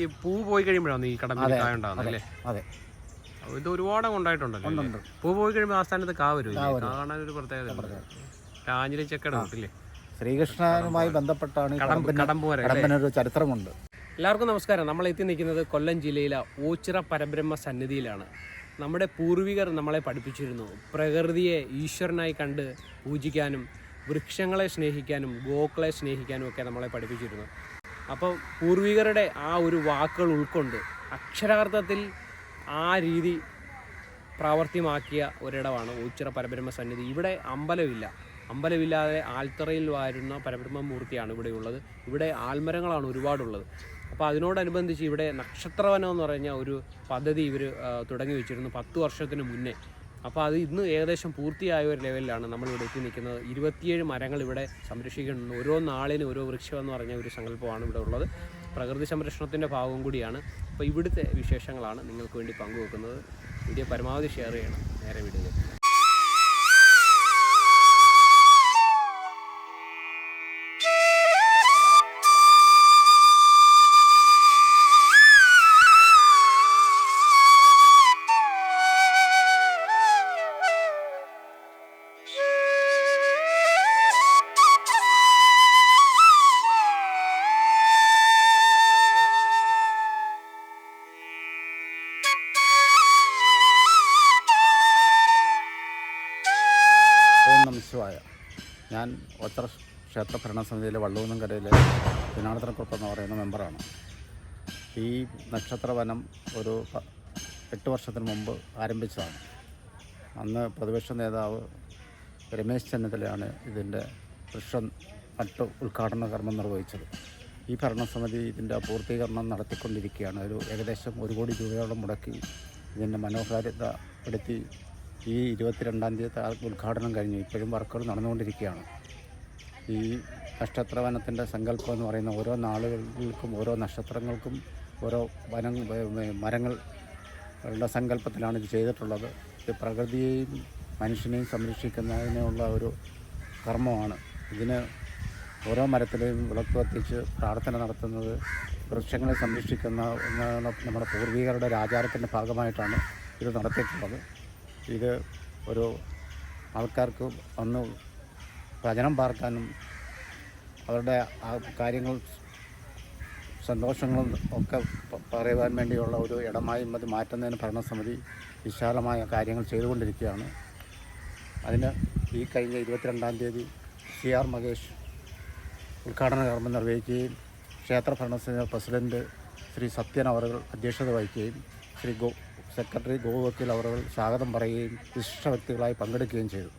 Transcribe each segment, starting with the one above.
ഈ പൂ പോയി കഴിയുമ്പോഴാണ് ഈ കടമ്പിൽ അതെ, കായ ഉണ്ടാകുന്നത് അല്ലേ? അതെ. ഇത് ഒരുപാട് ഉണ്ടായിട്ടുണ്ടല്ലോ ഉണ്ട്, പൂ പോയി കഴിയുമ്പോൾ ആ സ്ഥാനത്ത് കാ വരും കാ വരും. കാണാൻ ഒരു പ്രത്യേകത ആഞ്ഞിലി ചെക്കട കൂട്ടില്ലേ ശ്രീകൃഷ്ണനുമായി ബന്ധപ്പെട്ടാണ്? ചരിത്രമുണ്ട്. എല്ലാവർക്കും നമസ്കാരം. നമ്മൾ എത്തി നിൽക്കുന്നത് കൊല്ലം ജില്ലയിലെ ഓച്ചിറ പരബ്രഹ്മ സന്നിധിയിലാണ്. നമ്മുടെ പൂർവികർ നമ്മളെ പഠിപ്പിച്ചിരുന്നു. പ്രകൃതിയെ ഈശ്വരനായി കണ്ട് പൂജിക്കാനും വൃക്ഷങ്ങളെ സ്നേഹിക്കാനും ഗോക്കളെ സ്നേഹിക്കാനും ഒക്കെ നമ്മളെ പഠിപ്പിച്ചിരുന്നു. അപ്പോൾ പൂർവികരുടെ ആ ഒരു വാക്കുകൾ ഉൾക്കൊണ്ട് അക്ഷരാർത്ഥത്തിൽ ആ രീതി പ്രാവർത്തിയമാക്കിയ ഒരിടമാണ് ഓച്ചിറ പരബ്രഹ്മ സന്നിധി. ഇവിടെ അമ്പലമില്ല. അമ്പലമില്ലാതെ ആൽത്തറയിൽ വാരുന്ന പരബ്രഹ്മ മൂർത്തിയാണ് ഇവിടെയുള്ളത് ഇവിടെ ആൽമരങ്ങളാണ് ഒരുപാടുള്ളത്. അപ്പോൾ അതിനോടനുബന്ധിച്ച് ഇവിടെ നക്ഷത്രവനം എന്ന് പറഞ്ഞ ഒരു പദ്ധതി ഇവർ തുടങ്ങി വെച്ചിരുന്നു പത്ത് വർഷത്തിന് മുന്നേ. അപ്പോൾ അത് ഇന്ന് ഏകദേശം പൂർത്തിയായ ഒരു ലെവലിലാണ് നമ്മളിവിടെ എത്തി നിൽക്കുന്നത്. ഇരുപത്തിയേഴ് മരങ്ങൾ ഇവിടെ സംരക്ഷിക്കുന്നുണ്ട്. ഓരോ നാളിനും ഓരോ വൃക്ഷം എന്ന് പറഞ്ഞ ഒരു സങ്കല്പമാണ് ഇവിടെ ഉള്ളത്. പ്രകൃതി സംരക്ഷണത്തിന്റെ ഭാഗം കൂടിയാണ്. അപ്പോൾ ഇവിടുത്തെ വിശേഷങ്ങളാണ് നിങ്ങൾക്ക് വേണ്ടി പങ്കുവെക്കുന്നത്. വീഡിയോ പരമാവധി ഷെയർ ചെയ്യണം. നേരെ വീഡിയോ നമശിവായ ഞാൻ ഒത്ര ക്ഷേത്ര ഭരണസമിതിയിലെ വള്ളൂന്നങ്കരയിലെ ദിനാടത്തനക്കുറുപ്പ് എന്ന് പറയുന്ന മെമ്പറാണ്. ഈ നക്ഷത്രവനം ഒരു എട്ട് വർഷത്തിന് മുമ്പ് ആരംഭിച്ചതാണ്. അന്ന് പ്രതിപക്ഷ നേതാവ് രമേശ് ചെന്നിത്തലയാണ് ഇതിന്റെ വൃക്ഷം നട്ട് ഉദ്ഘാടന കർമ്മം നിർവഹിച്ചത്. ഈ ഭരണസമിതി ഇതിന്റെ പൂർത്തീകരണം നടത്തിക്കൊണ്ടിരിക്കുകയാണ്. ഒരു ഏകദേശം ഒരു കോടി രൂപയോളം മുടക്കി ഇതിന്റെ മനോഹാരിത എടുത്തി ഈ ഇരുപത്തിരണ്ടാം തീയതി ഉദ്ഘാടനം കഴിഞ്ഞു. ഇപ്പോഴും വർക്കുകൾ നടന്നുകൊണ്ടിരിക്കുകയാണ്. ഈ നക്ഷത്ര വനത്തിന്റെ സങ്കല്പം എന്ന് പറയുന്ന ഓരോ നാളുകൾക്കും ഓരോ നക്ഷത്രങ്ങൾക്കും ഓരോ വനം മരങ്ങളുടെ സങ്കല്പത്തിലാണ് ഇത് ചെയ്തിട്ടുള്ളത്. ഇത് പ്രകൃതിയെയും മനുഷ്യനെയും സംരക്ഷിക്കുന്നതിനുള്ള ഒരു കർമ്മമാണ്. ഇതിന് ഓരോ മരത്തിലെയും വിളക്ക് കത്തിച്ച് പ്രാർത്ഥന നടത്തുന്നത് വൃക്ഷങ്ങളെ സംരക്ഷിക്കുന്ന നമ്മുടെ പൂർവികരുടെ ഒരു ആചാരത്തിന്റെ ഭാഗമായിട്ടാണ് ഇത് നടത്തിയിട്ടുള്ളത്. ഇത് ഒരു ആൾക്കാർക്ക് വന്ന് ഭജനം പാർക്കാനും അവരുടെ ആ കാര്യങ്ങൾ സന്തോഷങ്ങളും ഒക്കെ പറയുവാൻ വേണ്ടിയുള്ള ഒരു ഇടമായി അത് മാറ്റുന്നതിന് ഭരണസമിതി വിശാലമായ കാര്യങ്ങൾ ചെയ്തുകൊണ്ടിരിക്കുകയാണ്. അതിന് ഈ കഴിഞ്ഞ ഇരുപത്തിരണ്ടാം തീയതി സി ആർ മഹേഷ് ഉദ്ഘാടന കർമ്മം നിർവഹിക്കുകയും ക്ഷേത്ര ഭരണസമിതി പ്രസിഡന്റ് ശ്രീ സത്യൻ അവർ അധ്യക്ഷത വഹിക്കുകയും ശ്രീ ഗോ സെക്രട്ടറി ഗോവക്കിൽ അവർ സ്വാഗതം പറയുകയും വിശിഷ്ട വ്യക്തികളായി പങ്കെടുക്കുകയും ചെയ്തു.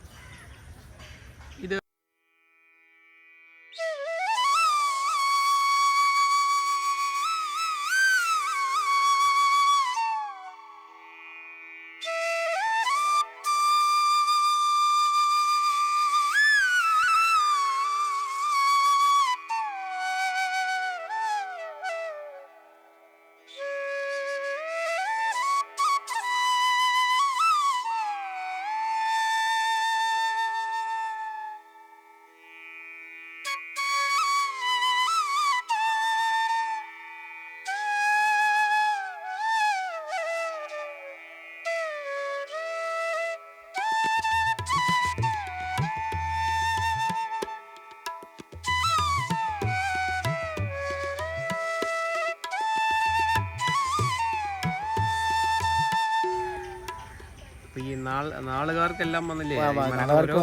നാളുകാർക്കെല്ലാം വന്നില്ലേ? ആ, നാളുകാർക്ക്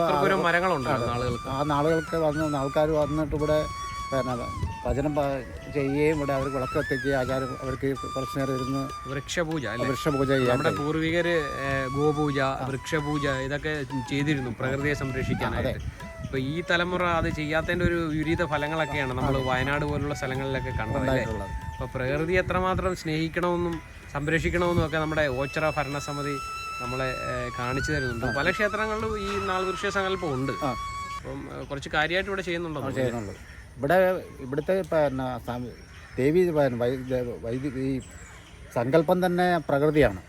നാളുകൾക്ക്. വന്ന് ആൾക്കാർ വന്നിട്ട് ഇവിടെ പിന്നെ ഭജനം ചെയ്യുകയും ഇവിടെ അവർ വിളക്ക് കത്തിക്കുകയും ആചാരം അവർക്ക് കുറച്ച് നേരം ഇരുന്ന് വൃക്ഷപൂജ വൃക്ഷപൂജ നമ്മുടെ പൂർവികര് ഗോപൂജ വൃക്ഷപൂജ ഇതൊക്കെ ചെയ്തിരുന്നു പ്രകൃതിയെ സംരക്ഷിക്കാനായിട്ട്. അപ്പൊ ഈ തലമുറ അത് ചെയ്യാത്തതിന്റെ ഒരു വിപരീത ഫലങ്ങളൊക്കെയാണ് നമ്മൾ വയനാട് പോലുള്ള സ്ഥലങ്ങളിലൊക്കെ കണ്ടതായിട്ടുള്ളത് അപ്പൊ പ്രകൃതി എത്രമാത്രം സ്നേഹിക്കണമെന്നും സംരക്ഷിക്കണമെന്നും ഒക്കെ നമ്മുടെ ഓച്ചറ ഭരണസമിതി നമ്മളെ കാണിച്ചു തരുന്നുണ്ട്. പല ക്ഷേത്രങ്ങളിലും ഈ നാൾവൃക്ഷ സങ്കല്പം ഉണ്ട്. അപ്പം കുറച്ച് കാര്യമായിട്ട് ഇവിടെ ചെയ്യുന്നുണ്ടോ ചെയ്യുന്നുണ്ട്. ഇവിടെ ഇവിടുത്തെ പിന്നെ ദേവി വൈദ്യുതി ഈ സങ്കല്പം തന്നെ പ്രകൃതിയാണ്.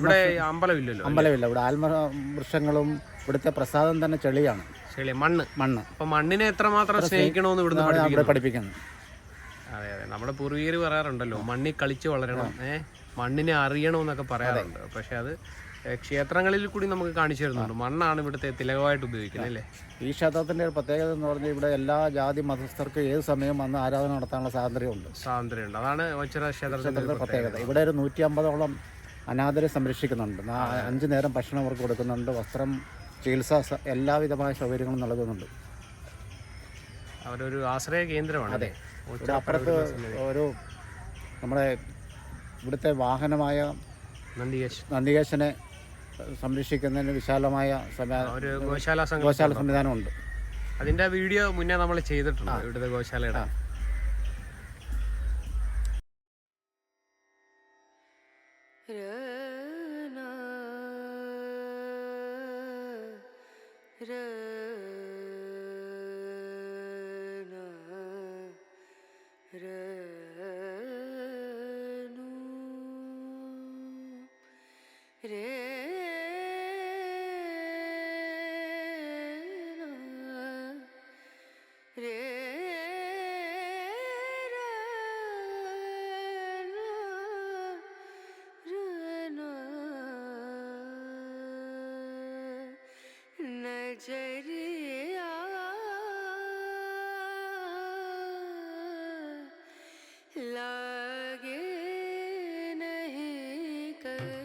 ഇവിടെ അമ്പലമില്ലല്ലോ അമ്പലമില്ല ഇവിടെ ആത്മ വൃക്ഷങ്ങളും ഇവിടുത്തെ പ്രസാദം തന്നെ ചെളിയാണ്. മണ്ണ്. മണ്ണ്. അപ്പൊ മണ്ണിനെ എത്രമാത്രം സ്നേഹിക്കണമെന്ന് ഇവിടുന്ന് പഠിപ്പിക്കുന്നു? അതെ അതെ. നമ്മുടെ പൂർവീകർ പറയാറുണ്ടല്ലോ മണ്ണിൽ കളിച്ച് വളരണം. ഏ? മണ്ണിനെ അറിയണമെന്നൊക്കെ പറയാറുണ്ട്. പക്ഷെ അത് ക്ഷേത്രങ്ങളിൽ കൂടി നമുക്ക് കാണിച്ചു തരുന്നുണ്ട്. മണ്ണാണ് ഇവിടുത്തെ തിലകമായിട്ട് ഉപയോഗിക്കുന്നത് അല്ലേ? ഈ ക്ഷേത്രത്തിന്റെ ഒരു പ്രത്യേകത എന്ന് പറഞ്ഞാൽ ഇവിടെ എല്ലാ ജാതി മതസ്ഥർക്കും ഏത് സമയം വന്ന് ആരാധന നടത്താനുള്ള സ്വാതന്ത്ര്യമുണ്ട്. സ്വാതന്ത്ര്യമുണ്ട്. അതാണ് ഒച്ചറ ക്ഷേത്രത്തിന്റെ പ്രത്യേകത. ഇവിടെ ഒരു നൂറ്റി അമ്പതോളം അനാഥരെ സംരക്ഷിക്കുന്നുണ്ട്. അഞ്ചു നേരം ഭക്ഷണം അവർക്ക് കൊടുക്കുന്നുണ്ട്. വസ്ത്രം ചികിത്സ എല്ലാവിധമായ സൗകര്യങ്ങളും നൽകുന്നുണ്ട്. അവരൊരു ആശ്രയ കേന്ദ്രമാണ് അതെ. അപ്പുറത്ത് ഒരു നമ്മുടെ ഇവിടുത്തെ വാഹനമായ നന്ദികേശ്. നന്ദികേശനെ സംരക്ഷിക്കുന്നതിന് വിശാലമായ ഗോശാല ഗോശാല സംവിധാനമുണ്ട്. അതിന്റെ വീഡിയോ മുന്നേ നമ്മൾ ചെയ്തിട്ടുണ്ട് ഇവിടുത്തെ ഗോശാലയുടെ. രന maker.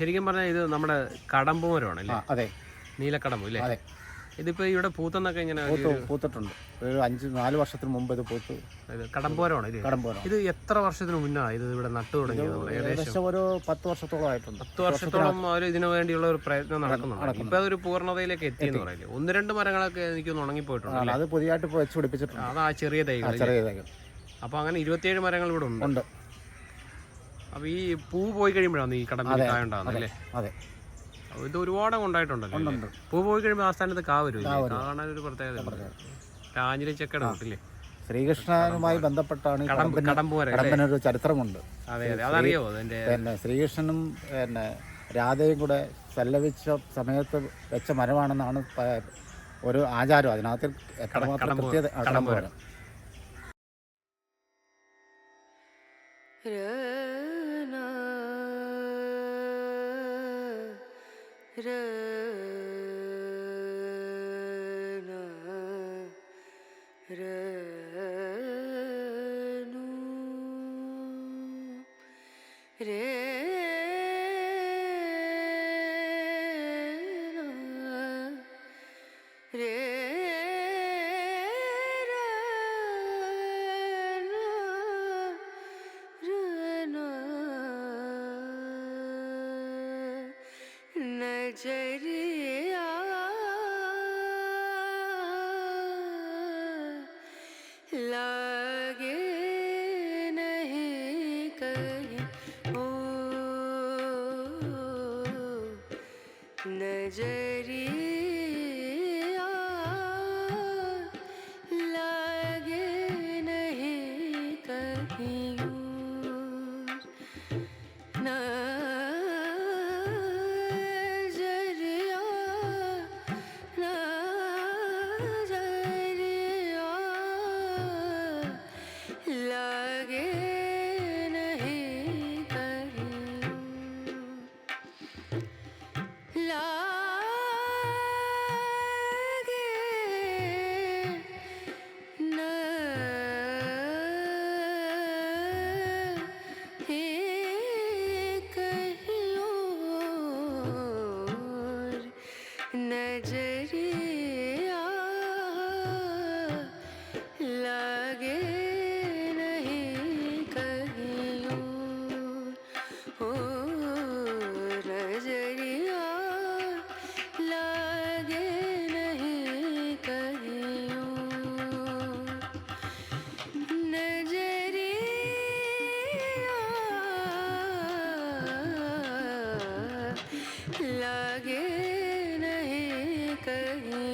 ശരിക്കും പറഞ്ഞാൽ ഇത് നമ്മുടെ കടമ്പ് മരമാണ് അല്ലേ അതെ. നീലക്കടമ്പു അല്ലേ അതെ. ഇതിപ്പോ ഇവിടെ പൂത്തെന്നൊക്കെ ഇങ്ങനെ പൂത്ത് പൂത്തിട്ടുണ്ട്. ഒരു അഞ്ച് നാല് വർഷത്തിന് മുമ്പ് ഇത് പൂത്ത്. കടമ്പോരമാണ് ഇത്? കടമ്പോരം ഇത് എത്ര വർഷത്തിന് മുന്നാണ് ഇത് ഇവിടെ നട്ടു തുടങ്ങിയത്? ഏകദേശം ഒരു പത്ത് വർഷത്തോളം ആയിട്ടുണ്ട്. പത്ത് വർഷത്തോളം അവർ ഇതിനു വേണ്ടിയുള്ള ഒരു പ്രയത്നം നടക്കുന്നുണ്ട്. ഇപ്പൊ അതൊരു പൂർണതയിലേക്ക് എത്തി എന്ന് പറയില്ലേ? ഒന്ന് രണ്ട് മരങ്ങളൊക്കെ എനിക്കൊന്ന് ഉണങ്ങിപ്പോയിട്ടുണ്ട് അത് പുതിയതായിട്ട് വെച്ച് പിടിപ്പിച്ചിട്ടുണ്ട്. അത് ആ ചെറിയ തൈകൾ ചെറിയ തൈകൾ. അപ്പൊ അങ്ങനെ ഇരുപത്തിയേഴ് മരങ്ങൾ ഇവിടെ ഉണ്ട്. ഉണ്ട് അപ്പൊ ഈ പൂ പോയി കഴിയുമ്പോഴാണ് ഈ കടമ്പിൽ കായ ഉണ്ടാകുന്നത് അല്ലേ? അതെ. ഇത് ഒരുപാട് ഉണ്ടായിട്ടുണ്ടല്ലോ. പൂ പോയി കഴിയുമ്പോൾ ആ സ്ഥാനത്ത് കാ വരും കാണാൻ ഒരു പ്രത്യേകത ആഞ്ഞിലി ചക്കട കിട്ടില്ലേ ശ്രീകൃഷ്ണനുമായി ബന്ധപ്പെട്ടാണ് കടമ്പനൊരു കടമ്പിന് ചരിത്രമുണ്ട്. അതെ അതെ. അതറിയോ പിന്നെ ശ്രീകൃഷ്ണനും പിന്നെ രാധയും കൂടെ ചെല്ലവിച്ച സമയത്ത് വെച്ച മരമാണെന്നാണ് ഒരു ആചാരം. അതിനകത്ത് എത്രമാത്രം കടമ്പ് കൃത്യത കടമ്പ് crer. love गे नहीं कहीं।